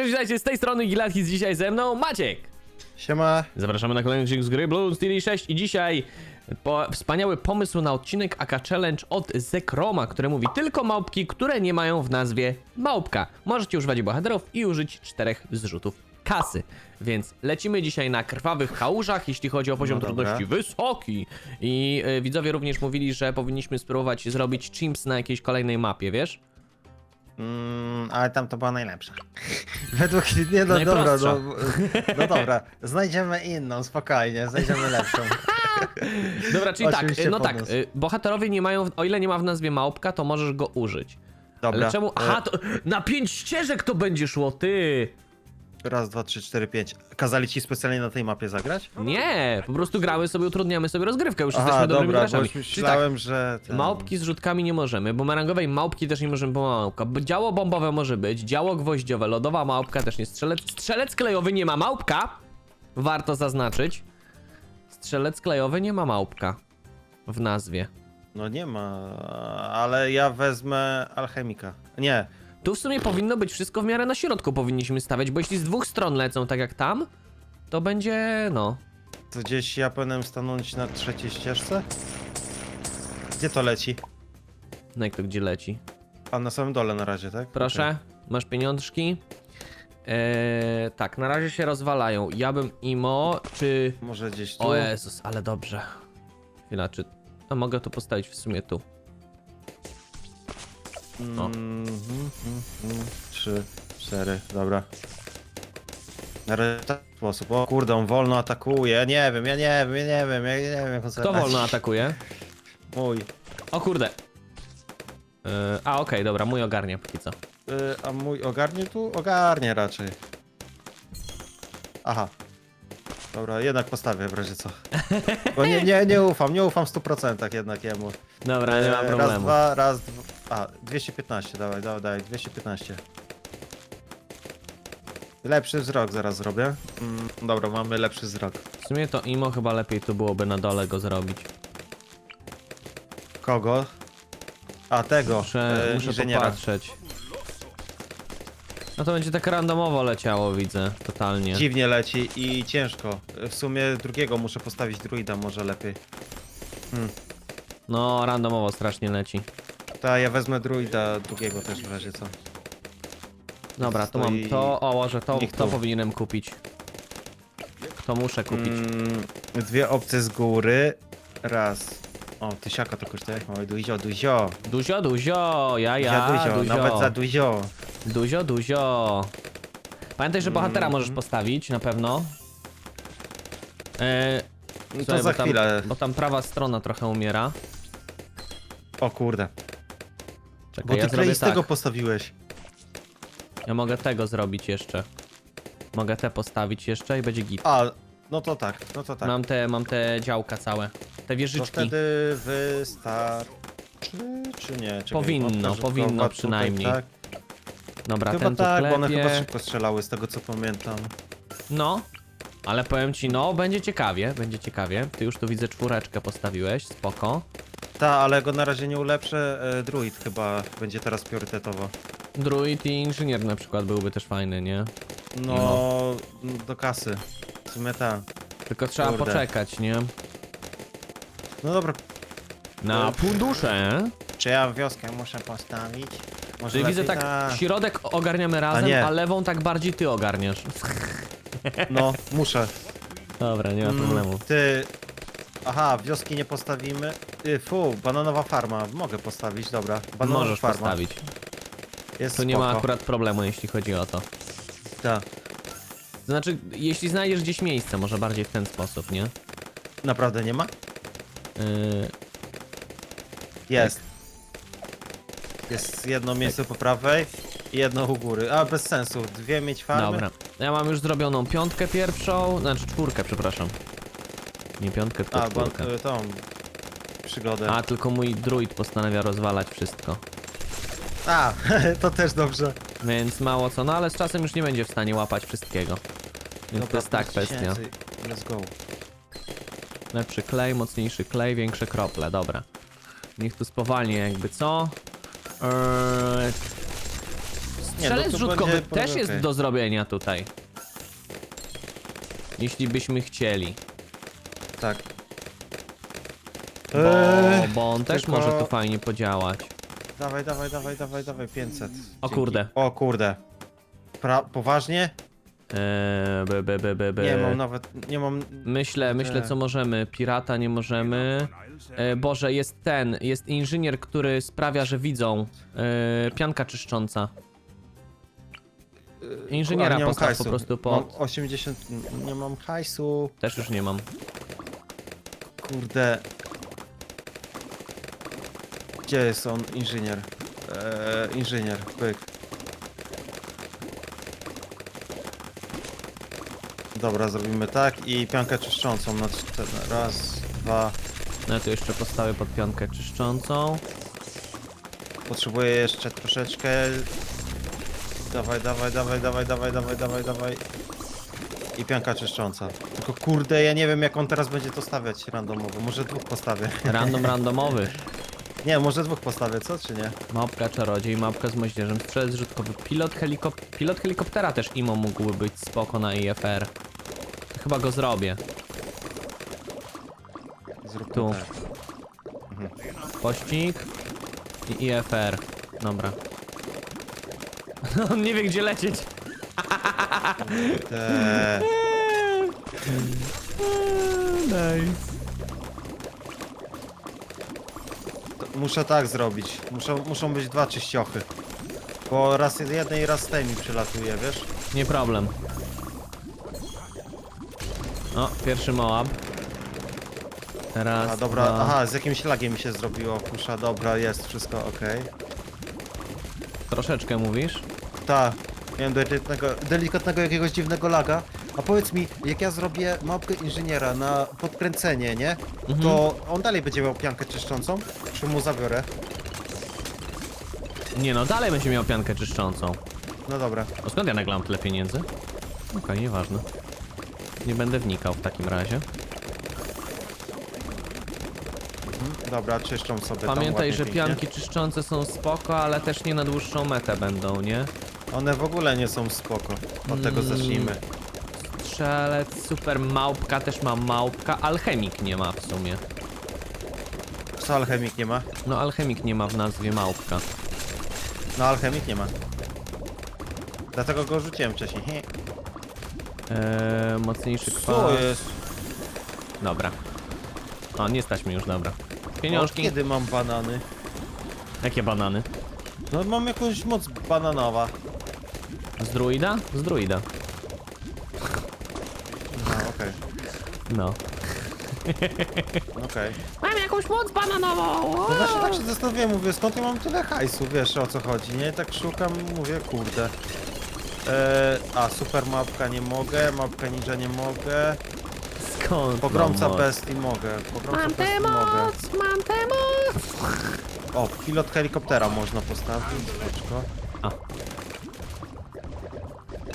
cześć, witajcie z tej strony Gilatkis, dzisiaj ze mną Maciek. Siema. Zapraszamy na kolejny odcinek z gry Bloons TD 6 i dzisiaj po, wspaniały pomysł na odcinek AK Challenge od Zekroma, który mówi tylko małpki, które nie mają w nazwie małpka. Możecie używać bohaterów i użyć czterech zrzutów kasy. Więc lecimy dzisiaj na krwawych kałużach, jeśli chodzi o poziom No dobra. trudności wysoki. I y, widzowie również mówili, że powinniśmy spróbować zrobić chimps na jakiejś kolejnej mapie, wiesz? Mm, ale tam to była najlepsza. Według nie no dobra, Najprostsza. no, no dobra, znajdziemy inną, spokojnie, znajdziemy lepszą. Dobra, czyli tak, Oczywiście no tak, pomysł. y, bohaterowie nie mają, o ile nie ma w nazwie małpka, to możesz go użyć. Dobra. Ale czemu? e, Aha, to na pięć ścieżek to będzie szło, ty! Raz, dwa, trzy, cztery, pięć. Kazali ci specjalnie na tej mapie zagrać? Nie, po prostu gramy sobie, utrudniamy sobie rozgrywkę, już Aha, jesteśmy dobrymi dobra, bo graczami. już Czyli tak, myślałem, że... Ten... małpki z rzutkami nie możemy, bumerangowej małpki też nie możemy, bo małpka. Działo bombowe może być, działo gwoździowe, lodowa małpka też nie, strzelec, strzelec klejowy nie ma małpka! Warto zaznaczyć. Strzelec klejowy nie ma małpka w nazwie. No nie ma, ale ja wezmę alchemika. Nie, Tu w sumie powinno być wszystko w miarę na środku powinniśmy stawiać, bo jeśli z dwóch stron lecą tak jak tam, to będzie, no... to gdzieś ja powinienem stanąć na trzeciej ścieżce? Gdzie to leci? No jak to gdzie leci? A na samym dole na razie, tak? Proszę, masz pieniążki. Eee, tak, na razie się rozwalają. Ja bym imo, czy... Może gdzieś tu? O Jezus, ale dobrze. Chwila, czy... A mogę to postawić w sumie tu. O. Mm, mm, mm, mm. Trzy, cztery, dobra. Na razie w ten sposób. O kurde, on wolno atakuje. Ja nie wiem, ja nie wiem, ja nie wiem, ja nie wiem jak on sobie Kto radzi. wolno atakuje? Mój. O kurde. Eee, a okej, dobra, mój ogarnia póki co. Y, a mój ogarnie tu? Ogarnie raczej. Aha. Dobra, jednak postawię w razie co. Bo nie, nie, nie ufam, nie ufam w 100% jednak jemu. Dobra, nie ma E, Raz, problemu. dwa, raz, dwa. A, 215, dawaj, dawaj, dawaj, 215. Lepszy wzrok zaraz zrobię. Mm, dobra, mamy lepszy wzrok. W sumie to imo chyba lepiej tu byłoby na dole go zrobić. Kogo? A, tego. Muszę, e, muszę inżyniera. popatrzeć. No to będzie tak randomowo leciało, widzę, totalnie. Dziwnie leci i ciężko. W sumie drugiego muszę postawić druida, może lepiej. No, randomowo strasznie leci. Ta, ja wezmę druida drugiego też w razie co. Dobra, tu mam Stoi- to, o, że to, niech to tu. powinienem kupić. To muszę kupić. Mm, dwie opcje z góry. Raz. O, tysiaka to kosztuje. Oj, duzio, duzio. Duzio, duzio, ja, Duzio, ja, duzio, duzio. nawet za duzio. Duzio, duzio. Pamiętaj, że bohatera Mhm. możesz postawić, na pewno. E, słuchaj, to za bo tam, chwilę. Bo tam prawa strona trochę umiera. O kurde. Czekaj, Bo ja ty zrobię klej z tak. tego postawiłeś. Ja mogę tego zrobić jeszcze. Mogę te postawić jeszcze i będzie git. A, no to tak, no to tak. Mam te, mam te działka całe. Te to wieżyczki. wtedy wystarczy, czy nie? Czekaj, Powinno, powinno tutaj, przynajmniej. Tak. Dobra, Chyba ten tu tak, bo one klepie. chyba szybko strzelały, z tego co pamiętam. No, ale powiem ci, no, będzie ciekawie, będzie ciekawie. Ty już tu widzę czwóreczkę postawiłeś, spoko. Ta, ale go na razie nie ulepszę. E, druid chyba będzie teraz priorytetowo. Druid i inżynier na przykład byłby też fajny, nie? No, do kasy. W sumie ta. Tylko trzeba Kurde. poczekać, nie? No dobra, Na E, fundusze. czy ja wioskę muszę postawić? Może Czyli widzę lepiej tak, ta- środek ogarniamy razem, nie. a lewą tak bardziej ty ogarniasz. No, muszę. Dobra, nie ma Mm, problemu. Ty. Aha, wioski nie postawimy. Y, Fu, bananowa farma. Mogę postawić, dobra. Bananowa Możesz farma. postawić. Jest Tu nie ma spoko. akurat problemu, jeśli chodzi o to. Tak. To znaczy, jeśli znajdziesz gdzieś miejsce, może bardziej w ten sposób, nie? Naprawdę nie ma? Yy, Jest. Jest jedno miejsce po prawej i jedno u góry. A, bez sensu. Dwie mieć farmy. dobra. Ja mam już zrobioną piątkę pierwszą, znaczy czwórkę, przepraszam. Nie piątkę, tylko A, bo czwórkę. y, tą przygodę. A, tylko mój druid postanawia rozwalać wszystko. A, to też dobrze. Więc mało co, no ale z czasem już nie będzie w stanie łapać wszystkiego. Więc to jest ta 5 kwestia. Let's go. Lepszy klej, mocniejszy klej, większe krople, dobra. Niech tu spowalnie jakby co. Eee, Strzelec no to rzutkowy będzie- też jest okej. do zrobienia tutaj. Jeśli byśmy chcieli. Tak. Bo, Eee, bo on też tylko- może tu fajnie podziałać. Dawaj, dawaj, dawaj, dawaj, dawaj, 500. O Dzięki. kurde. O kurde. Pra poważnie? Eee, be, be, be, be, be. Nie mam nawet, nie mam... Myślę, myślę co możemy. Pirata nie możemy. E, Boże, jest ten, jest inżynier, który sprawia, że widzą. E, pianka czyszcząca. Inżyniera A, nie mam postaw hajsu. po prostu Mam pod. 80, nie mam hajsu. Też już nie mam. Kurde. Gdzie jest on, inżynier? Eee, inżynier, pyk. Dobra, zrobimy tak i piankę czyszczącą na cztery. Raz, dwa. No ja tu jeszcze postawię pod piankę czyszczącą. Potrzebuję jeszcze troszeczkę. Dawaj, dawaj, dawaj, dawaj, dawaj, dawaj, dawaj, dawaj. I pianka czyszcząca. Tylko kurde, ja nie wiem jak on teraz będzie to stawiać randomowo. Może dwóch postawię. Random randomowy. Nie, może dwóch postawię, co czy nie? Małpka czarodziej, małpka z moździerzem, strzelec rzutkowy, pilot, helikop pilot helikoptera też imo mógłby być spoko na IFR. Chyba go zrobię. Zróbmy Tu. tak. Pościg i IFR. Dobra. On nie wie gdzie lecieć. Te... Nice. to Muszę tak zrobić. Muszą, muszą być dwa czyściochy. Bo raz jednej, raz tej mi przylatuje, wiesz? Nie problem. O, pierwszy Moab. Teraz. A dobra, dwa. aha, z jakimś lagiem mi się zrobiło, kusza, dobra, jest, wszystko okej. Troszeczkę mówisz? Ta, miałem delikatnego, delikatnego jakiegoś dziwnego laga. A powiedz mi, jak ja zrobię mapkę inżyniera na podkręcenie, nie? Mhm. To on dalej będzie miał piankę czyszczącą? Czy mu zabiorę? Nie no, dalej będzie miał piankę czyszczącą. No dobra. A skąd ja nagle mam tyle pieniędzy? Okej, nieważne. Nie będę wnikał w takim razie. Dobra, czyszczą sobie tam Pamiętaj, ładnie, że pięknie. pianki czyszczące są spoko, ale też nie na dłuższą metę będą, nie? One w ogóle nie są spoko. Od tego Mm. zacznijmy. Strzelec, super małpka też ma małpka, alchemik nie ma w sumie. Co alchemik nie ma? No alchemik nie ma w nazwie małpka. No alchemik nie ma. Dlatego go rzuciłem wcześniej. He. Eee, mocniejszy kwas. Co jest? Dobra. O, nie stać mi już, dobra. Od Pieniążki. kiedy mam banany? Jakie banany? No mam jakąś moc bananowa. Z druida? Z druida. No okej, No. okej. Mam jakąś moc bananową! No właśnie tak się zastanawiałem, mówię, skąd ja mam tyle hajsu, wiesz o co chodzi, nie? Tak szukam, mówię, kurde. Eee, a, super mapka nie mogę, mapka ninja nie mogę. Skąd? Pogromca mam moc? bestii mogę, pogromca Mam tę bestii mogę. moc! Mam tę moc! O, pilot helikoptera można postawić, oczko. A.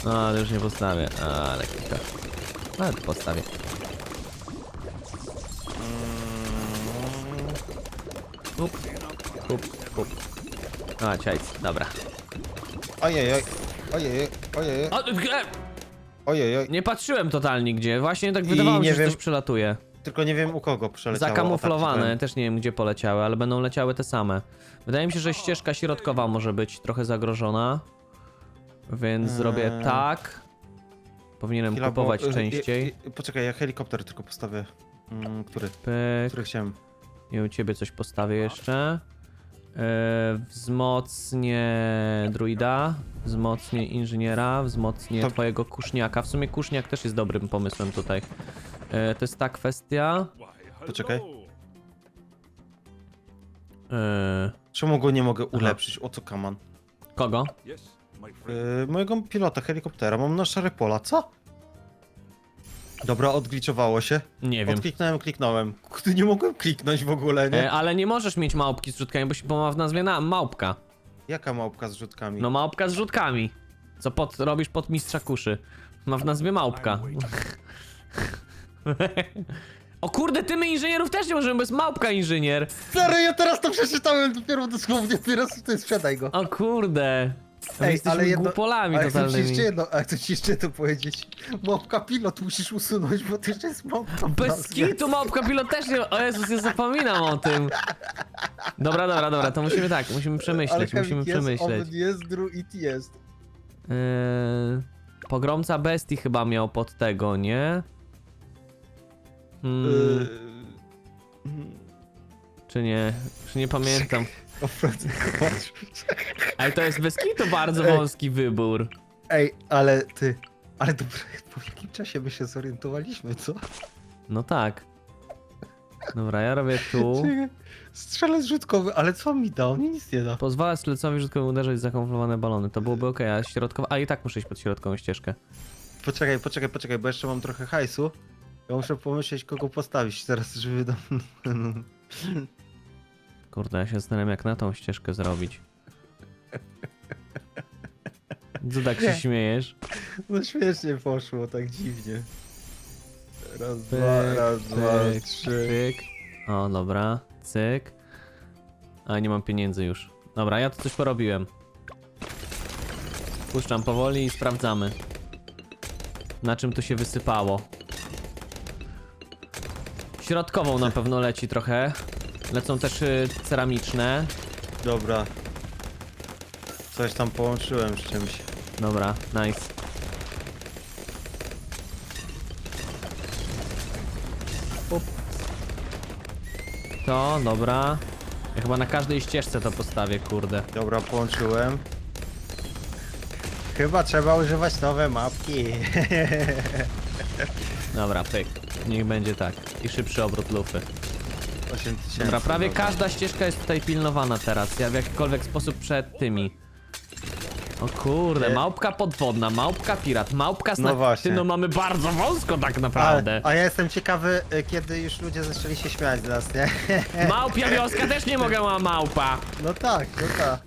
No, ale już nie postawię. A, ale kilka. Nawet postawię. Mm, Kup, kup, kup. A, czajc, dobra. Ojej, oj, ojej, ojej, O, e, ojej, oj. nie patrzyłem totalnie gdzie. Właśnie tak wydawało mi nie się, że wiem- coś przelatuje. Tylko nie wiem u kogo przeleciało. o, tak Zakamuflowane, powiem. też nie wiem gdzie poleciały, ale będą leciały te same. Wydaje mi się, że ścieżka środkowa może być trochę zagrożona. Więc zrobię Eee. tak. Powinienem Chwila, bo- kupować y, y, częściej. y, Poczekaj, ja helikopter tylko postawię. Mm, który? Pyk. Który chciałem? I u ciebie coś postawię jeszcze. Yy, wzmocnię druida, wzmocnię inżyniera, wzmocnię To- twojego kuszniaka. W sumie kuszniak też jest dobrym pomysłem tutaj. Yy, to jest ta kwestia. Poczekaj. Yy, Czemu go nie mogę ulepszyć? O co kaman? kogo? Yy, mojego pilota helikoptera mam na szare pola, co? Dobra, odgliczowało się. Nie wiem. Odkliknąłem, kliknąłem. Kurde, nie mogłem kliknąć w ogóle, nie? E, ale nie możesz mieć małpki z rzutkami, bo się bo ma w nazwie na małpka. Jaka małpka z rzutkami? No małpka z rzutkami. Co pod, robisz pod mistrza kuszy. Ma w nazwie małpka. o kurde, ty my inżynierów też nie możemy, bo jest małpka inżynier. Stary, ja teraz to przeczytałem dopiero dosłownie, teraz to sprzedaj go. O kurde. My jesteśmy głupolami ale chcę ci totalnymi. jeszcze jedno, ale chcę ci jeszcze jedno powiedzieć. Mopka pilot musisz usunąć, bo to jeszcze jest mopka. w Bez nazwie. kitu małpka pilot też nie... O Jezus, ja zapominam o tym. Dobra, dobra, dobra, to musimy tak, musimy Ale przemyśleć, Kevin musimy jest, przemyśleć. Owen jest, druid jest. Yy, pogromca bestii chyba miał pod tego, nie? Hmm, Yy, Czy nie? Czy nie pamiętam. Ale to jest bez kitu bardzo Ej. wąski wybór. Ej, ale ty... Ale dobra, po jakim czasie my się zorientowaliśmy, co? No tak. Dobra, ja robię tu. Czekaj, Strzelec rzutkowy, ale co on mi da? On mi nic nie da. Pozwala strzelcowi rzutkowi uderzać w zakamuflowane balony. To byłoby ok, a środkowa... A i tak muszę iść pod środkową ścieżkę. Poczekaj, poczekaj, poczekaj, bo jeszcze mam trochę hajsu. Ja muszę pomyśleć, kogo postawić teraz, żeby dam... Kurde, ja się zastanawiam jak na tą ścieżkę zrobić. Co tak się śmiejesz? No śmiesznie poszło, tak dziwnie. Raz, Pyk, dwa, raz, dwa, pyk, trzy. Pyk. O, dobra. Cyk. A, nie mam pieniędzy już. Dobra, ja tu coś porobiłem. Puszczam powoli i sprawdzamy. Na czym to się wysypało. Środkową na pewno leci trochę. Lecą też y, ceramiczne. Dobra. Coś tam połączyłem z czymś. Dobra, nice. Up. To, dobra. Ja chyba na każdej ścieżce to postawię, kurde. Dobra, połączyłem. Chyba trzeba używać nowe mapki. Dobra, pyk. Niech będzie tak. I szybszy obrót lufy. 8000. Dobra, prawie każda ścieżka jest tutaj pilnowana teraz. Ja w jakikolwiek sposób przed tymi. O kurde, Nie. małpka podwodna, małpka pirat, małpka sna... No właśnie. Ty, no mamy bardzo wąsko tak naprawdę. A, a ja jestem ciekawy, y, kiedy już ludzie zaczęli się śmiać z nas, nie? Małpia wioska też nie mogę, ma małpa. No tak, no tak.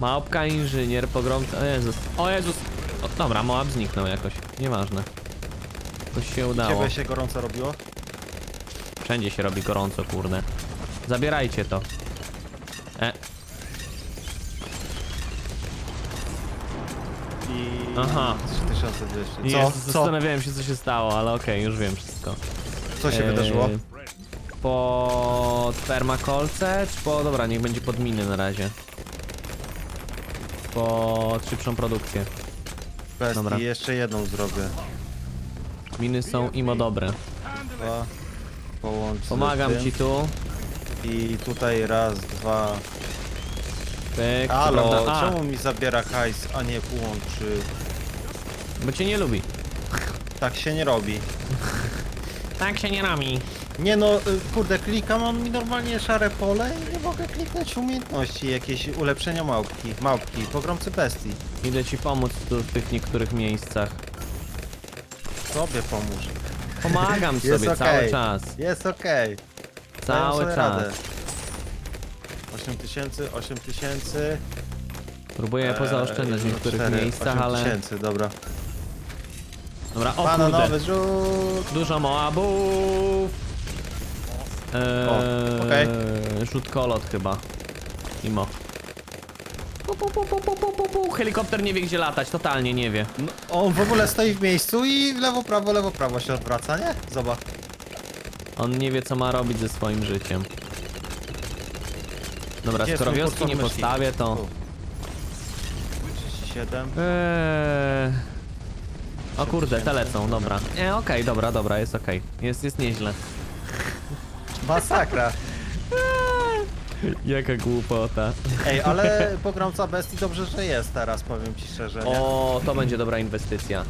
Małpka, inżynier, pogromca. O Jezus. O Jezus. O, dobra, Moab zniknął jakoś. Nieważne. Coś się udało. Ciebie się gorąco robiło? Wszędzie się robi gorąco, kurde. Zabierajcie to. E, I... Aha. 3200. Co? Jezus, Co? zastanawiałem się, co się stało, ale okej, już wiem wszystko. Co się E, wydarzyło? Po permakolce, czy po... Dobra, niech będzie pod miny na razie. Po szybszą produkcję. Bestii, dobra. jeszcze jedną zrobię. Miny są imo dobre. Dwa. Połącz z Pomagam tym. ci tu. I tutaj raz, dwa. Pyk, co Halo, prawda- A, czemu mi zabiera hajs, a nie łączy? bo cię nie lubi. Tak się nie robi. Tak się nie robi. Nie no, y, kurde, klikam, on mi normalnie szare pole i nie mogę kliknąć umiejętności, jakieś ulepszenia małpki, małpki, pogromcy bestii. Idę ci pomóc tu w tych niektórych miejscach. Sobie pomóż. Pomagam Jest sobie okej. cały czas. Jest okej. Dają Cały sobie czas. radę. 8000, 8000. Próbuję pozaoszczędzać w eee, niektórych cztery, miejscach, ale... 8000, dobra. Dobra, o kurde. Bananowy rzut. Dużo Moabów. Eee, okej. Rzut kolot chyba. Imo. Pu, pu, pu, pu, pu, pu, pu. Helikopter nie wie gdzie latać, totalnie nie wie. No, on w ogóle stoi w miejscu i w lewo, prawo, lewo, prawo się odwraca, nie? Zobacz. On nie wie co ma robić ze swoim życiem. Dobra, Gdzie skoro jest mój wioski nie myśli? postawię, to... Tu. 37. Eee... O kurde, te lecą, dobra. Nie, okej, dobra, dobra, jest okej. Jest, jest nieźle. Masakra. Jaka głupota. Ej, ale pogromca bestii dobrze, że jest teraz, powiem ci szczerze, nie? O, to będzie dobra inwestycja.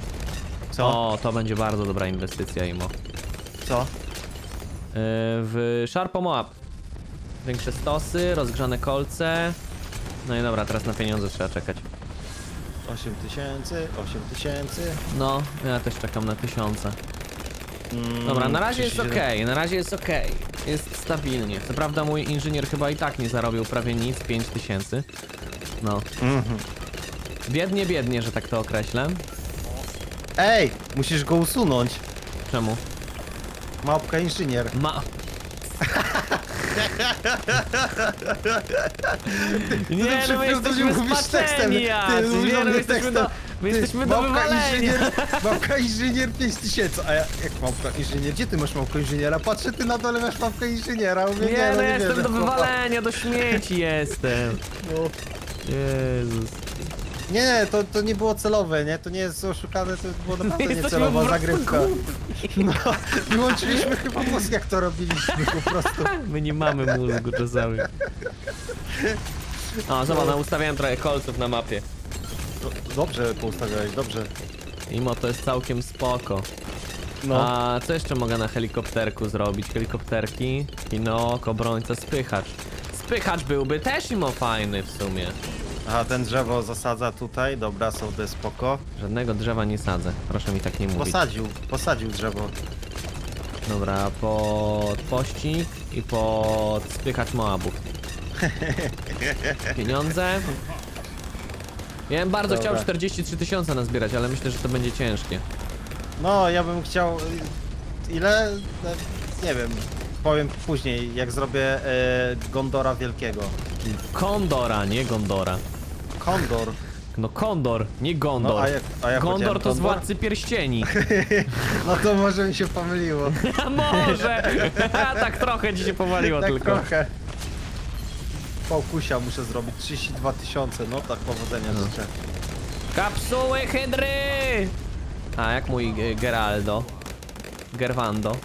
Co? O, to będzie bardzo dobra inwestycja, Imo. Co? Yy, w Sharpo Moab. Większe stosy, rozgrzane kolce. No i dobra, teraz na pieniądze trzeba czekać. 8000, 8000. No, ja też czekam na tysiące. Mm, Dobra, na razie jest 37. ok, na razie jest ok. Jest stabilnie. Co prawda mój inżynier chyba i tak nie zarobił prawie nic, 5000. No, Mhm. biednie, biednie, że tak to określę. Ej, musisz go usunąć. Czemu? Małpka inżynier. Ma... Nie, no my jesteśmy mówisz tekstem. spaczeni, Ty jacy. mówisz Nie, o no my mnie jesteśmy do, tekstem. My jesteśmy do małpka wywalenia. inżynier, małpka inżynier 5000, a ja, jak małpka inżynier? Gdzie ty masz małpkę inżyniera? Patrzę, ty na dole masz małpkę inżyniera, mówię, nie, Nie, no nie jestem wierzę, do wywalenia, do śmieci jestem. No. Jezus. Nie, nie, to, to nie było celowe, nie? To nie jest oszukane, to było naprawdę Jesteśmy niecelowa prostu zagrywka. No, wyłączyliśmy chyba mózg, jak to robiliśmy po prostu. My nie mamy mózgu czasami. O, zobacz, no, ustawiałem trochę kolców na mapie. Dobrze poustawiałeś, dobrze. Mimo to jest całkiem spoko. No. A co jeszcze mogę na helikopterku zrobić? Helikopterki, kino, obrońca, spychacz. Spychacz byłby też imo fajny w sumie. Aha, ten drzewo zasadza tutaj, dobra, sobie spoko. Żadnego drzewa nie sadzę, proszę mi tak nie mówić. Posadził, posadził drzewo. Dobra, pod pościg i pod spychacz Moabów. Pieniądze. Ja bym bardzo Dobra. chciał 43 tysiące nazbierać, ale myślę, że to będzie ciężkie. No, ja bym chciał... Ile? No, Nie wiem. Powiem później, jak zrobię e, Gondora Wielkiego. Kondora, nie Gondora. Kondor. No Kondor, nie Gondor. No, a jak, a ja Gondor powiedziałem to z? Władcy Pierścieni. No to może mi się pomyliło. A może! tak trochę ci się powaliło tak tylko. trochę. Pokusia muszę zrobić, 32 tysiące, no tak powodzenia No. życzę. Kapsuły hydry! A, jak mój e, Geraldo. Gerwando.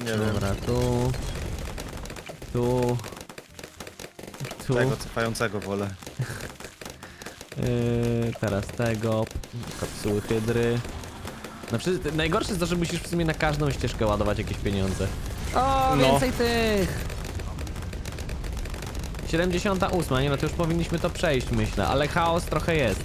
Nie wiem, Dobra, tu. Tu. Tu. tego cofającego wolę. Yy, teraz tego. Kapsuły hydry. No, przecież- najgorsze jest to, że musisz w sumie na każdą ścieżkę ładować jakieś pieniądze. O, No. więcej tych! 78, nie no to już powinniśmy to przejść myślę, ale chaos trochę jest.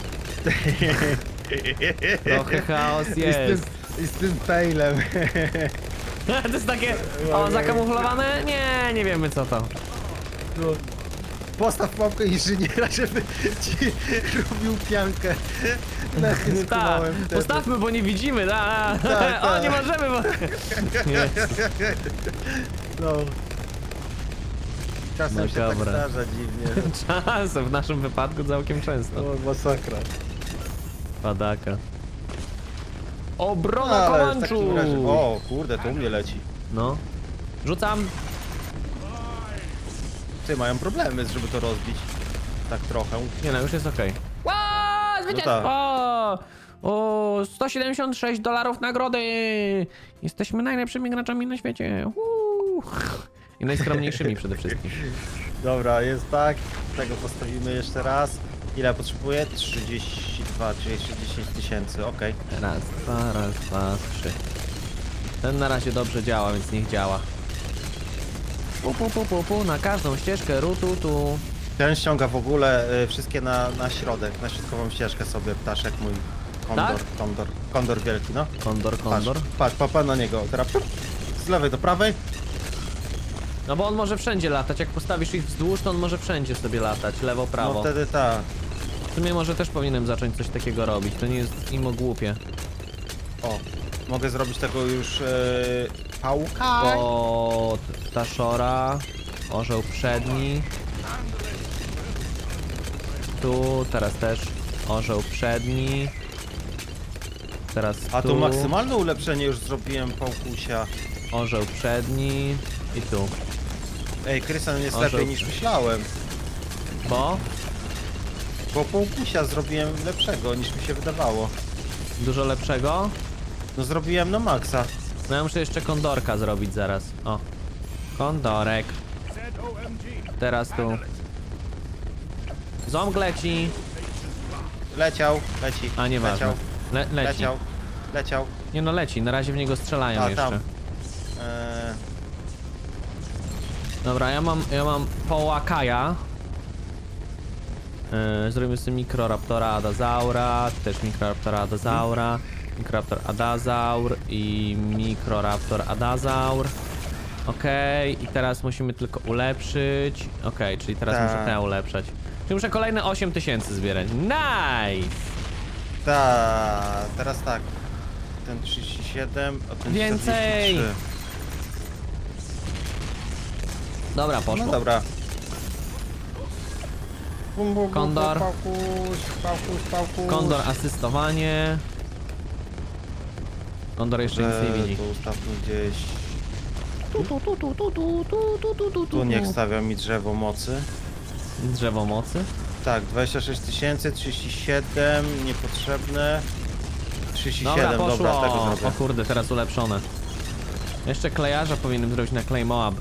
Trochę chaos I z tym, jest. i z tym failem. to jest takie, o zakamuflowane? Nie, nie wiemy co to. No. Postaw mapkę inżyniera, żeby ci robił piankę. Nawet nie Tak, skumałem wtedy. postawmy, bo nie widzimy, da. Tak, O, tak. nie możemy, bo... No. Czasem No się tak zdarza dziwnie. Czasem, w naszym wypadku całkiem często. No, masakra. Padaka. No, Obrona ale w kołączu! takim razie... O, kurde, to u mnie leci. No. Rzucam. Ty, mają problemy, żeby to rozbić. Tak trochę. Nie no, już jest okej. Okay. Zwycięstwo! O, 176 dolarów nagrody! Jesteśmy najlepszymi graczami na świecie. Uuu. I najskromniejszymi przede wszystkim. Dobra, jest tak. Tego postawimy jeszcze raz. Ile potrzebuję? 32, czyli 60 tysięcy, okej. Raz, dwa, raz, dwa, trzy. Ten na razie dobrze działa, więc niech działa. Pu, pu, pu, pu, pu, na każdą ścieżkę, rutu, tu. Ten ściąga w ogóle y, wszystkie na, na środek, na środkową ścieżkę sobie ptaszek mój. Kondor, Tak? kondor, kondor wielki, no. Kondor, kondor. Patrz, patrz, papa na niego. Teraz z lewej do prawej. No bo on może wszędzie latać, jak postawisz ich wzdłuż, to on może wszędzie sobie latać, lewo, prawo. No wtedy tak. W sumie może też powinienem zacząć coś takiego robić, to nie jest imo głupie. O, mogę zrobić tego już yy, pałka. Pod Taszora, orzeł przedni. Tu, teraz też orzeł przedni. Teraz A tu, tu maksymalne ulepszenie już zrobiłem pałkusia. orzeł przedni i tu. Ej, Krystian jest Orzeł. lepiej niż myślałem. Bo Bo pałkusia zrobiłem lepszego niż mi się wydawało. dużo lepszego. No zrobiłem na maksa. No ja muszę jeszcze kondorka zrobić zaraz. O. Kondorek. Teraz tu. Ząg leci. Leciał, leci. A nieważne. Leciał, Le leci. leciał, leciał. Nie no leci, na razie w niego strzelają A, jeszcze. tam. Eee, Dobra, ja mam, ja mam połakaja. Yy, zrobimy sobie mikroraptora adazaura, też mikroraptora adazaura, mikroraptor adazaur i mikroraptor adazaur. Okej, i teraz musimy tylko ulepszyć. Okej, czyli teraz Tak. muszę te ulepszać. Czyli muszę kolejne 8000 zbierać. Nice! ta, teraz tak. Ten 37, a ten Więcej! 43. Dobra, poszło. No dobra. Bum, bum, bum, Kondor. Pałkuś, pałkuś, pałkuś. Kondor asystowanie. Kondor jeszcze nic nie Że widzi. to ustawmy gdzieś. Tu, tu, tu, tu, tu, tu, tu, tu, tu, tu, Tu niech stawia mi drzewo mocy. Drzewo mocy. Tak, 26 tysięcy, 37, niepotrzebne. 37, Dobra, dobra, poszło. tego o zrobię. kurde, teraz ulepszone. Jeszcze klejarza powinienem zrobić na Clay Moab.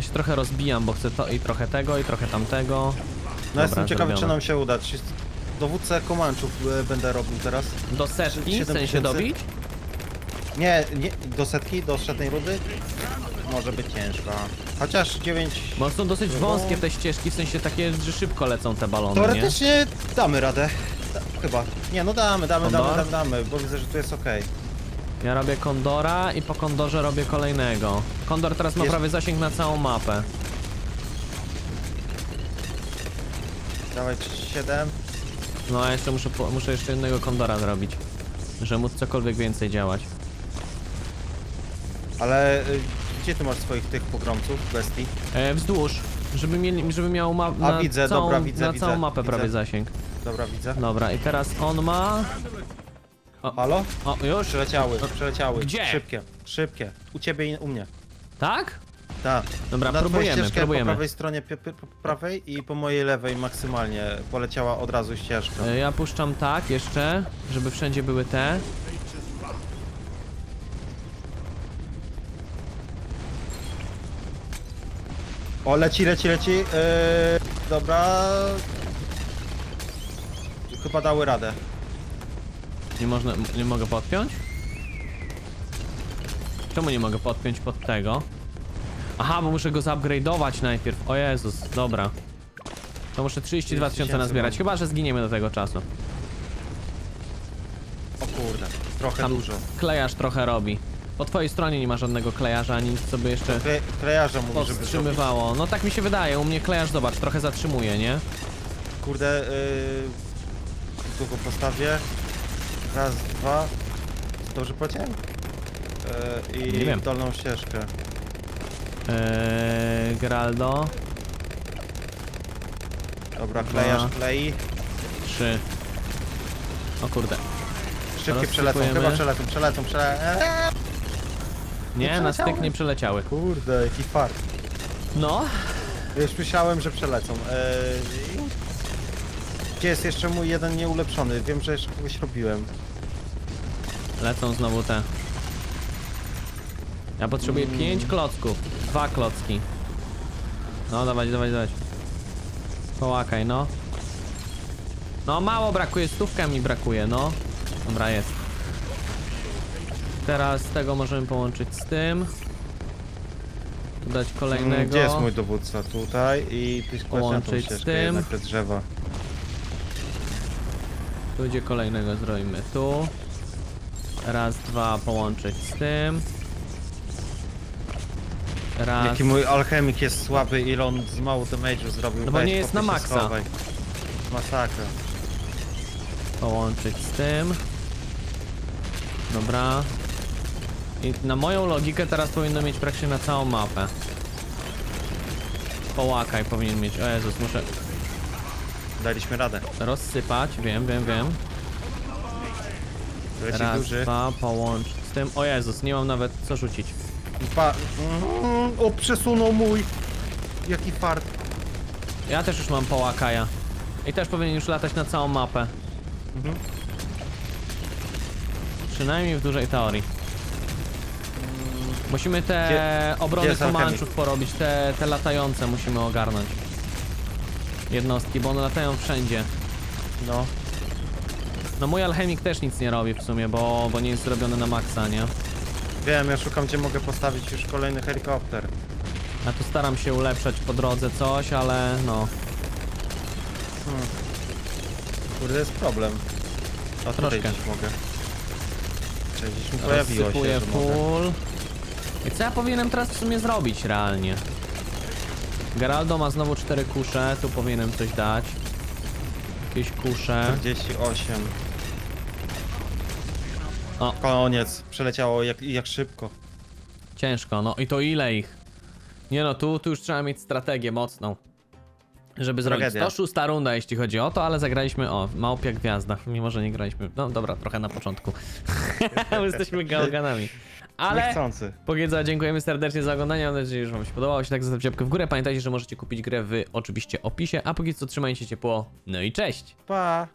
Ja się trochę rozbijam, bo chcę to i trochę tego, i trochę tamtego. No jestem ciekawy, zrobione. czy nam się uda. Czy dowódcę Komanczów e, będę robił teraz? Do setki, w sensie dobić? Nie, nie, do setki, do setnej rudy? Może być ciężko. Chociaż 9... Bo są dosyć No. wąskie te ścieżki, w sensie takie, że szybko lecą te balony, nie? Teoretycznie damy radę. Da, chyba. Nie, no damy, damy, damy, Kondor? damy, damy, bo widzę, że tu jest okej. Ja robię kondora i po kondorze robię kolejnego. Kondor teraz ma Jest- prawie zasięg na całą mapę. Dawaj 37. No a jeszcze muszę, po- muszę jeszcze jednego kondora zrobić. Żeby móc cokolwiek więcej działać. Ale y, gdzie ty masz swoich tych pogromców, bestii? E, wzdłuż, żeby, mieli, żeby miał ma na, widzę, całą, dobra, widzę, na widzę, całą mapę widzę. prawie zasięg. Dobra, widzę. Dobra, i teraz on ma... Halo? O, już? Przeleciały, przeleciały. Gdzie? Szybkie, szybkie. U ciebie i u mnie. Tak? Tak. Dobra, Na próbujemy, ścieżkę próbujemy. po prawej stronie pi- pi- po prawej i po mojej lewej maksymalnie poleciała od razu ścieżka. E, Ja puszczam tak jeszcze, żeby wszędzie były te. O, leci, leci, leci. Yy, dobra. Chyba dały radę. Nie można, nie mogę podpiąć? Czemu nie mogę podpiąć pod tego? Aha, bo muszę go zupgrade'ować najpierw. O Jezus, dobra. To muszę 32 tysiące nazbierać, chyba że zginiemy do tego czasu. O kurde, trochę Tam dużo. klejarz trochę robi. Po twojej stronie nie ma żadnego klejarza, ani nic, co by jeszcze Kle, klejarza mówi, żeby zrobić. powstrzymywało. No tak mi się wydaje, u mnie klejarz, zobacz, trochę zatrzymuje, nie? Kurde, yy, tu go postawię. Raz, dwa. Dobrze powiedziałem? Yy, I Nie wiem. dolną ścieżkę. Eee, Geraldo, Dobra, Dwa. klejarz klei. 3. O kurde. Szybkie przelecą, Rozsypujemy. chyba przelecą, przelecą, przelecą. Eee, Nie, na styk nie przeleciały. Kurde, jaki fart. No, Już myślałem, że przelecą. Eee, gdzie jest jeszcze mój jeden nieulepszony? Wiem, że jeszcze kogoś robiłem. lecą znowu te. Ja potrzebuję Mm. 5 klocków. Dwa klocki. No, dawać, dawać, dawać. Połakaj, no. No, mało brakuje, stówka mi brakuje, no. Dobra, jest. Teraz tego możemy połączyć z tym. Tu dać kolejnego. Mm, Gdzie jest mój dowódca? Tutaj i Połączyć z tym. te drzewa. Tu gdzie kolejnego zrobimy tu. Raz, dwa, połączyć z tym. Raz. Jaki mój alchemik jest słaby, ile on z mało damage'u zrobił. No bo Weź, nie jest na maksa. schowaj. Masakra. Połączyć z tym. Dobra. I na moją logikę teraz powinno mieć praktycznie na całą mapę. Połakaj powinien mieć. O Jezus, muszę Daliśmy radę. rozsypać. Wiem, wiem, wiem. Leci Raz, duży. dwa, połączyć z tym. O Jezus, nie mam nawet co rzucić. Pa... Mm, o, przesunął mój. Jaki fart. Ja też już mam połakaja. I też powinien już latać na całą mapę. Mhm. Przynajmniej w dużej teorii. Musimy te Gdzie- gdzie obrony alchemik? komanczów porobić, te, te latające musimy ogarnąć. Jednostki, bo one latają wszędzie. No. No mój alchemik też nic nie robi w sumie, bo, bo nie jest zrobiony na maksa, nie? Wiem, ja szukam gdzie mogę postawić już kolejny helikopter. Ja tu staram się ulepszać po drodze coś, ale no, Hmm. Kurde, jest problem. A tutaj Troszkę. gdzieś mogę. Cześć, gdzieś mi pojawiło się, rozsypuję że mogę. full. I co ja powinienem teraz w sumie zrobić realnie? Geraldo ma znowu cztery kusze, tu powinienem coś dać. Jakieś kusze. 48. O. Koniec. Przeleciało jak, jak szybko. Ciężko, no i to ile ich? Nie no, tu, tu już trzeba mieć strategię mocną. Żeby zrobić Tragedia. 106 runda, jeśli chodzi o to, ale zagraliśmy o Małpia Gwiazda, mimo że nie graliśmy. No dobra, trochę na początku. Bo Jesteśmy gałganami. Ale Niechcący. Powiedza, dziękujemy serdecznie za oglądanie. Mam nadzieję, że Wam się podobało. Jeśli tak, zostawcie łapkę w górę. Pamiętajcie, że możecie kupić grę w oczywiście opisie. A póki co trzymajcie się ciepło. No i cześć! Pa!